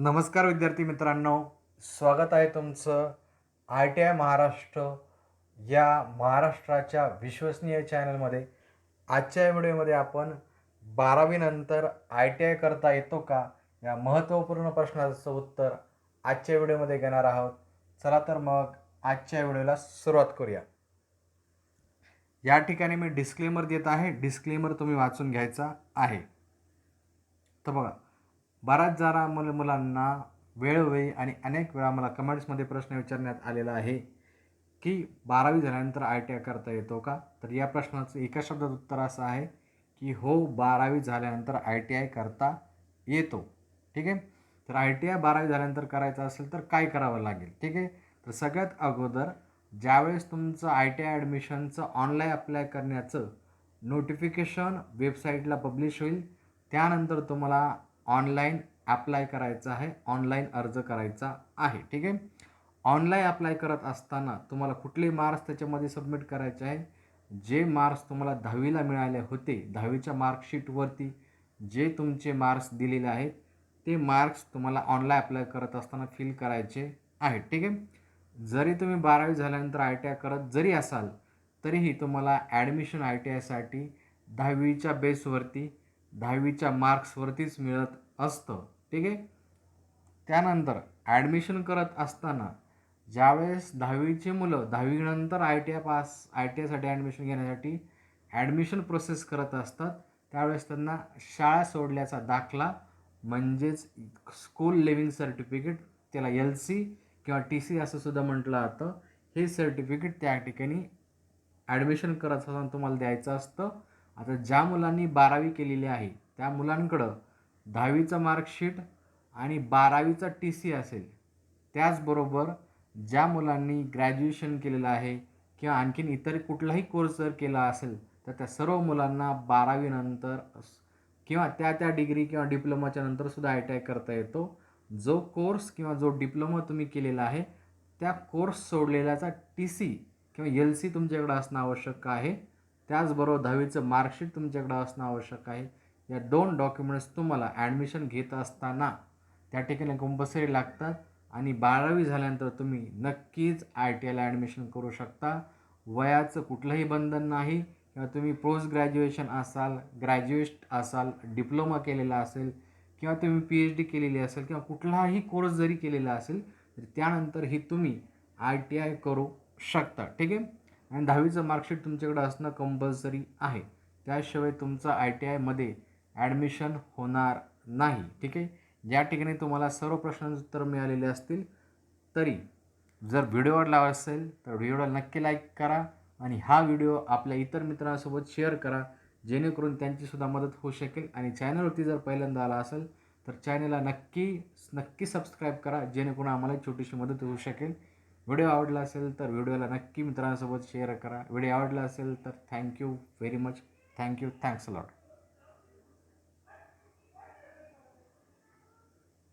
नमस्कार विद्यार्थी मित्रांनो. स्वागत आहे तुमचं आय टी आय महाराष्ट्र या महाराष्ट्राच्या विश्वसनीय चॅनलमध्ये. आजच्या व्हिडिओमध्ये आपण बारावीनंतर आय टी आय करता येतो का? या महत्त्वपूर्ण प्रश्नाचं उत्तर आजच्या व्हिडिओमध्ये घेणार आहोत. चला तर मग आजच्या व्हिडिओला सुरुवात करूया. या ठिकाणी मी डिस्क्लेमर देत आहे. डिस्क्लेमर तुम्ही वाचून घ्यायचा आहे. तर बघा बऱ्याच जरा मुल मुलांना वेळोवेळी आणि अनेक वेळा मला कमेंट्समध्ये प्रश्न विचारण्यात आलेला आहे की बारावी झाल्यानंतर आय टी आय करता येतो का? तर या प्रश्नाचं एका शब्दात उत्तर असं आहे की हो बारावी झाल्यानंतर आय टी आय करता येतो. ठीक आहे? तर आय टी आय बारावी झाल्यानंतर करायचं असेल तर काय करावं लागेल? ठीक आहे? तर सगळ्यात अगोदर ज्यावेळेस तुमचं आय टी आय ॲडमिशनचं ऑनलाईन अप्लाय करण्याचं नोटिफिकेशन वेबसाईटला पब्लिश होईल त्यानंतर तुम्हाला ऑनलाईन ॲप्लाय करायचं आहे ऑनलाईन अर्ज करायचा आहे ठीक आहे? ऑनलाईन अप्लाय करत असताना तुम्हाला कुठले मार्क्स त्याच्यामध्ये सबमिट करायचे आहे. जे मार्क्स तुम्हाला दहावीला मिळाले होते दहावीच्या मार्कशीटवरती जे तुमचे मार्क्स दिलेले आहेत ते मार्क्स तुम्हाला ऑनलाईन अप्लाय करत असताना फिल करायचे आहेत ठीक आहे? जरी तुम्ही बारावी झाल्यानंतर आय टी आय करत जरी असाल तरीही तुम्हाला ॲडमिशन आय टी आयसाठी दहावीच्या बेसवरती दहावीच्या मार्क्सवरतीच मिळत असतं. ठीक आहे? त्यानंतर ॲडमिशन करत असताना ज्यावेळेस दहावीचे मुलं दहावीनंतर I T I pass I T आयसाठी admission घेण्यासाठी ॲडमिशन प्रोसेस करत असतात त्यावेळेस त्यांना शाळा सोडल्याचा दाखला म्हणजेच स्कूल लिव्हिंग सर्टिफिकेट त्याला एल सी किंवा टी सी असं सुद्धा म्हटलं जातं. हे सर्टिफिकेट त्या ठिकाणी ॲडमिशन करत असताना तुम्हाला द्यायचं असतं. आता ज्या मुलांनी बारावी केलेली आहे त्या मुलांकडं दहावीचं मार्कशीट आणि बारावीचा टी सी असेल. त्याचबरोबर ज्या मुलांनी ग्रॅज्युएशन केलेलं आहे किंवा आणखीन इतर कुठलाही कोर्स जर केला असेल तर त्या सर्व मुलांना बारावीनंतर किंवा त्या त्या डिग्री किंवा डिप्लोमाच्या नंतरसुद्धा आय टी आय करता येतो. जो कोर्स किंवा जो डिप्लोमा तुम्ही केलेला आहे त्या कोर्स सोडलेल्याचा टी सी किंवा एल सी तुमच्याकडं असणं आवश्यक आहे. त्याचबरोबर दहावीचं मार्कशीट तुमच्याकडं असणं आवश्यक आहे. या दोन डॉक्युमेंट्स तुम्हाला ॲडमिशन घेत असताना त्या ठिकाणी कंपल्सरी लागतात आणि बारावी झाल्यानंतर तुम्ही नक्कीच आय टी आयला ॲडमिशन करू शकता. वयाचं कुठलंही बंधन नाही किंवा तुम्ही पोस्ट ग्रॅज्युएशन असाल ग्रॅज्युएट असाल डिप्लोमा केलेला असेल किंवा तुम्ही पी एच डी केलेली असेल किंवा कुठलाही कोर्स जरी केलेला असेल तर त्यानंतरही तुम्ही आय टी आय करू शकता. ठीक आहे? आणि दहावीचं मार्कशीट तुमच्याकडे असणं कंपल्सरी आहे. त्याशिवाय तुमचं आय टी आयमध्ये ॲडमिशन होणार नाही. ठीक आहे? ज्या ठिकाणी तुम्हाला सर्व प्रश्नांची उत्तर मिळालेले असतील तरी जर व्हिडिओ आवडला असेल तर व्हिडिओला नक्की लाईक करा आणि हा व्हिडिओ आपल्या इतर मित्रांसोबत शेअर करा जेणेकरून त्यांचीसुद्धा मदत होऊ शकेल. आणि चॅनलवरती जर पहिल्यांदा आला असेल तर चॅनलला नक्की नक्की सबस्क्राईब करा जेणेकरून आम्हाला छोटीशी मदत होऊ शकेल. व्हिडिओ आवडला असेल तर व्हिडिओला नक्की मित्रांसोबत शेअर करा. व्हिडिओ आवडला असेल तर thank you very much thank you thanks a lot